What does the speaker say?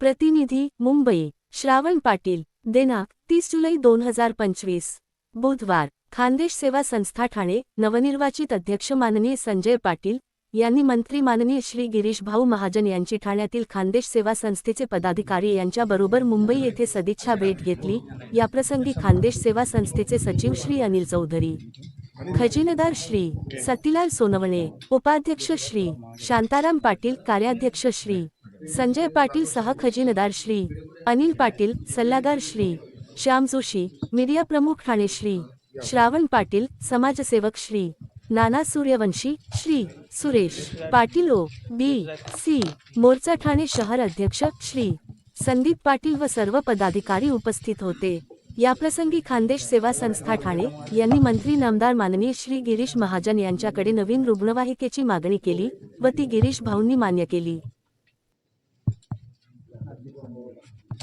प्रतिनिधी मुंबई श्रावण पाटील दिनांक तीस जुलै दोन हजार पंचवीस. बुधवार खानदेश सेवा संस्था ठाणे नवनिर्वाचित अध्यक्ष माननीय संजय पाटील यांनी मंत्री माननीय श्री गिरीश भाऊ महाजन यांची ठाण्यातील खानदेश सेवा संस्थेचे पदाधिकारी यांच्याबरोबर मुंबई येथे सदिच्छा भेट घेतली. याप्रसंगी खानदेश सेवा संस्थेचे सचिव श्री अनिल चौधरी खजिनदार श्री सतीलाल सोनवणे उपाध्यक्ष श्री शांताराम पाटील कार्याध्यक्ष श्री संजय पाटील सह खजिनदार श्री अनिल पाटील सल्लागार श्री श्याम जोशी मीडिया प्रमुख ठाणे श्री श्रावण पाटील समाजसेवक Shri Nana Suryavanshi Shri Suresh Patil O B C मोर्चा ठाणे शहर अध्यक्ष श्री संदीप पाटील व सर्व पदाधिकारी उपस्थित होते. याप्रसंगी खानदेश सेवा संस्था ठाणे यांनी मंत्री नामदार माननीय श्री गिरीश महाजन यांच्याकडे नवीन रुग्णवाहिकेची मागणी केली व ती गिरीश भाऊंनी मान्य केली.